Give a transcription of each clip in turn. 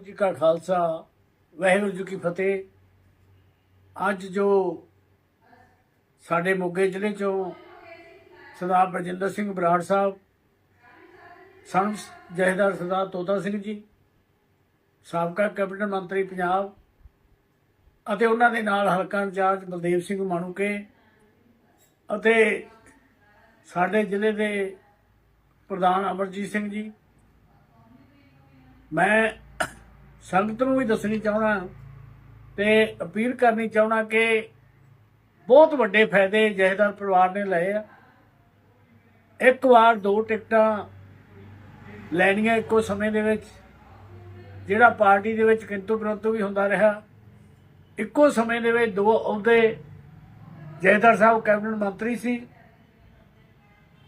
ਜੀ ਕਾ ਖਾਲਸਾ, ਵਾਹਿਗੁਰੂ ਜੀ ਕੀ ਫਤਿਹ। ਅੱਜ ਜੋ ਸਾਡੇ ਮੋਗੇ ਜ਼ਿਲ੍ਹੇ ਚੋਂ ਸਰਦਾਰ ਬਰਜਿੰਦਰ ਸਿੰਘ ਬਰਾੜ ਸਾਹਿਬ, ਸੰਤ ਜਹੇਦਾਰ ਸਰਦਾਰ ਤੋਤਾ ਸਿੰਘ ਜੀ, ਸਾਬਕਾ ਕੈਬਨਿਟ ਮੰਤਰੀ ਪੰਜਾਬ ਅਤੇ ਉਹਨਾਂ ਦੇ ਨਾਲ ਹਲਕਾ ਇੰਚਾਰਜ ਬਲਦੇਵ ਸਿੰਘ ਮਾਣੂਕੇ ਅਤੇ ਸਾਡੇ ਜ਼ਿਲ੍ਹੇ ਦੇ ਪ੍ਰਧਾਨ ਅਮਰਜੀਤ ਸਿੰਘ ਜੀ, ਮੈਂ ਸੰਗਤ ਨੂੰ ਵੀ ਦੱਸਣੀ ਚਾਹੁੰਦਾ ਤੇ ਅਪੀਲ ਕਰਨੀ ਚਾਹੁੰਦਾ ਕਿ ਬਹੁਤ ਵੱਡੇ ਫਾਇਦੇ ਜਹੇਦਾਰ ਪਰਿਵਾਰ ਨੇ ਲਏ ਆ। ਇੱਕ ਵਾਰ ਦੋ ਟਿਕਟਾਂ ਲੈਣੀਆਂ ਇੱਕੋ ਸਮੇਂ ਦੇ ਵਿੱਚ, ਜਿਹੜਾ ਪਾਰਟੀ ਦੇ ਵਿੱਚ ਕਿੰਤੂ ਪਰੰਤੂ ਵੀ ਹੁੰਦਾ ਰਿਹਾ। ਇੱਕੋ ਸਮੇਂ ਦੇ ਵਿੱਚ ਦੋ ਅਹੁਦੇ ਜੈਦਰ ਸਾਹਿਬ, ਕੈਬਨਿਟ ਮੰਤਰੀ ਸੀ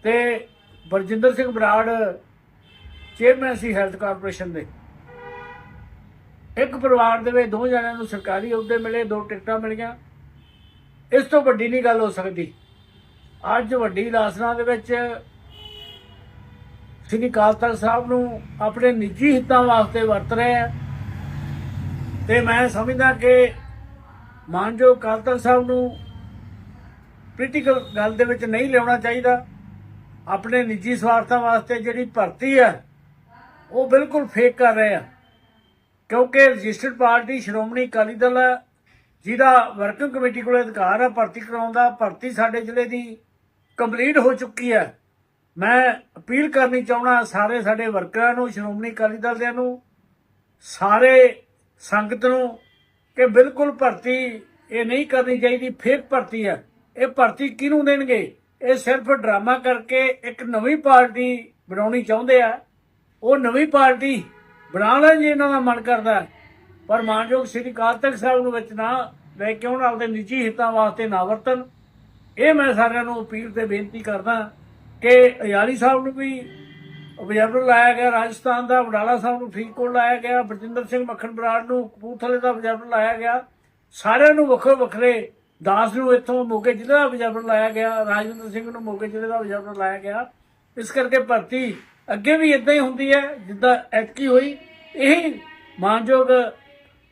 ਤੇ ਬਰਜਿੰਦਰ ਸਿੰਘ ਬਰਾੜ, ਚੇਅਰਮੈਨ ਸੀ ਹੈਲਥ ਕਾਰਪੋਰੇਸ਼ਨ ਦੇ। ਇੱਕ ਪਰਿਵਾਰ ਦੇ ਵਿੱਚ ਦੋ ਜਣਿਆਂ ਨੂੰ ਸਰਕਾਰੀ ਅਹੁਦੇ ਮਿਲੇ, ਦੋ ਟਿਕਟਾਂ ਮਿਲੀਆਂ। ਇਸ ਤੋਂ ਵੱਡੀ ਨਹੀਂ ਗੱਲ ਹੋ ਸਕਦੀ। ਅੱਜ ਵੱਡੀ ਲਾਸਨਾ ਦੇ ਵਿੱਚ ਸ੍ਰੀ ਅਕਾਲ ਤਖਤ ਸਾਹਿਬ ਨੂੰ ਆਪਣੇ ਨਿੱਜੀ ਹਿੱਤਾਂ ਵਾਸਤੇ ਵਰਤ ਰਹੇ ਆ। ਤੇ ਮੈਂ ਸਮਝਦਾ ਕਿ ਮਾਨਯੋਗ ਅਕਾਲ ਤਖਤ ਸਾਹਿਬ ਨੂੰ ਪੋਲੀਟੀਕਲ ਗੱਲ ਦੇ ਵਿੱਚ ਨਹੀਂ ਲਿਆਉਣਾ ਚਾਹੀਦਾ। ਆਪਣੇ ਨਿੱਜੀ ਸਵਾਰਥਾਂ ਵਾਸਤੇ ਜਿਹੜੀ ਭਰਤੀ ਹੈ ਉਹ ਬਿਲਕੁਲ ਫੇਕ ਕਰ ਰਹੇ ਆ। ਕਿਉਂਕਿ ਰਜਿਸਟਰਡ ਪਾਰਟੀ ਸ਼੍ਰੋਮਣੀ ਅਕਾਲੀ ਦਲ ਹੈ, ਜਿਹਦਾ ਵਰਕਿੰਗ ਕਮੇਟੀ ਕੋਲ ਅਧਿਕਾਰ ਹੈ ਭਰਤੀ ਕਰਾਉਣ ਦਾ, ਭਰਤੀ ਸਾਡੇ ਜ਼ਿਲ੍ਹੇ ਦੀ ਕੰਪਲੀਟ ਹੋ ਚੁੱਕੀ ਹੈ। ਮੈਂ ਅਪੀਲ ਕਰਨੀ ਚਾਹੁੰਦਾ ਸਾਰੇ ਸਾਡੇ ਵਰਕਰਾਂ ਨੂੰ, ਸ਼੍ਰੋਮਣੀ ਅਕਾਲੀ ਦਲ ਦਿਆਂ ਨੂੰ, ਸਾਰੇ ਸੰਗਤ ਨੂੰ, ਕਿ ਬਿਲਕੁਲ ਭਰਤੀ ਇਹ ਨਹੀਂ ਕਰਨੀ ਚਾਹੀਦੀ ਫੇਕ ਭਰਤੀ ਹੈ। ਇਹ ਭਰਤੀ ਕਿਹਨੂੰ ਦੇਣਗੇ? ਇਹ ਸਿਰਫ ਡਰਾਮਾ ਕਰਕੇ ਇੱਕ ਨਵੀਂ ਪਾਰਟੀ ਬਣਾਉਣੀ ਚਾਹੁੰਦੇ ਆ। ਉਹ ਨਵੀਂ ਪਾਰਟੀ ਬਣਾ ਲੈਣ ਜੇ, ਇਹਨਾਂ ਦਾ ਮਨ ਕਰਦਾ ਪਰ ਮਾਨਯੋਗ ਸ੍ਰੀ ਅਕਾਲ ਤਖਤ ਸਾਹਿਬ ਨੂੰ ਵਿੱਚ ਨਾ ਲੈ ਕੇ ਉਹਨਾਂ ਆਪਦੇ ਨਿੱਜੀ ਹਿੱਤਾਂ ਵਾਸਤੇ ਨਾ ਵਰਤਣ। ਇਹ ਮੈਂ ਸਾਰਿਆਂ ਨੂੰ ਅਪੀਲ ਤੇ ਬੇਨਤੀ ਕਰਦਾ ਕਿ ਅਯਾਲੀ ਸਾਹਿਬ ਨੂੰ ਵੀ ਆਬਜ਼ਰਵਰ ਲਾਇਆ ਗਿਆ, ਰਾਜਸਥਾਨ ਦਾ, ਵਡਾਲਾ ਸਾਹਿਬ ਨੂੰ ਫਰੀਦਕੋਟ ਲਾਇਆ ਗਿਆ, ਬਰਜਿੰਦਰ ਸਿੰਘ ਮੱਖਣ ਬਰਾੜ ਨੂੰ, ਕਪੂਰਥਲੇ ਦਾ ਆਬਜ਼ਰਵਰ ਲਾਇਆ ਗਿਆ। ਸਾਰਿਆਂ ਨੂੰ ਵੱਖੋ ਵੱਖਰੇ ਦਾਸ ਨੂੰ ਇੱਥੋਂ ਮੋਗੇ ਜ਼ਿਲ੍ਹੇ ਦਾ ਆਬਜ਼ਰਵਰ ਲਾਇਆ ਗਿਆ, ਰਾਜਵਿੰਦਰ ਸਿੰਘ ਨੂੰ ਮੋਗੇ ਜ਼ਿਲ੍ਹੇ ਦਾ ਆਬਜ਼ਰਵਰ ਲਾਇਆ ਗਿਆ। ਇਸ ਕਰਕੇ ਭਰਤੀ ਅੱਗੇ ਵੀ ਇਦਾਂ ਹੀ ਹੁੰਦੀ ਹੈ, ਜਿੱਦਾਂ ਐਤਕੀ ਹੋਈ। ਇਹ ਮਾਨਯੋਗ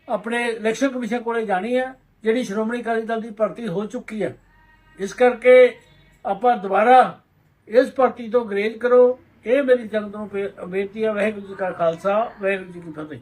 ਆਪਣੇ ਇਲੈਕਸ਼ਨ ਕਮਿਸ਼ਨ ਕੋਲੇ ਜਾਣੀ ਹੈ, ਜਿਹੜੀ ਸ਼੍ਰੋਮਣੀ ਅਕਾਲੀ ਦਲ ਦੀ ਭਰਤੀ ਹੋ ਚੁੱਕੀ ਹੈ। ਇਸ ਕਰਕੇ ਆਪਾਂ ਦੁਬਾਰਾ ਇਸ ਭਰਤੀ ਤੋਂ ਗਰੇਜ ਕਰੋ। ਇਹ ਮੇਰੀ ਜਨਤਾ ਨੂੰ ਬੇਨਤੀ ਹੈ, ਵਾਹਿਗੁਰੂ ਜੀ ਕਾ ਖਾਲਸਾ, ਵਾਹਿਗੁਰੂ ਜੀ ਕੀ ਫਤਿਹ।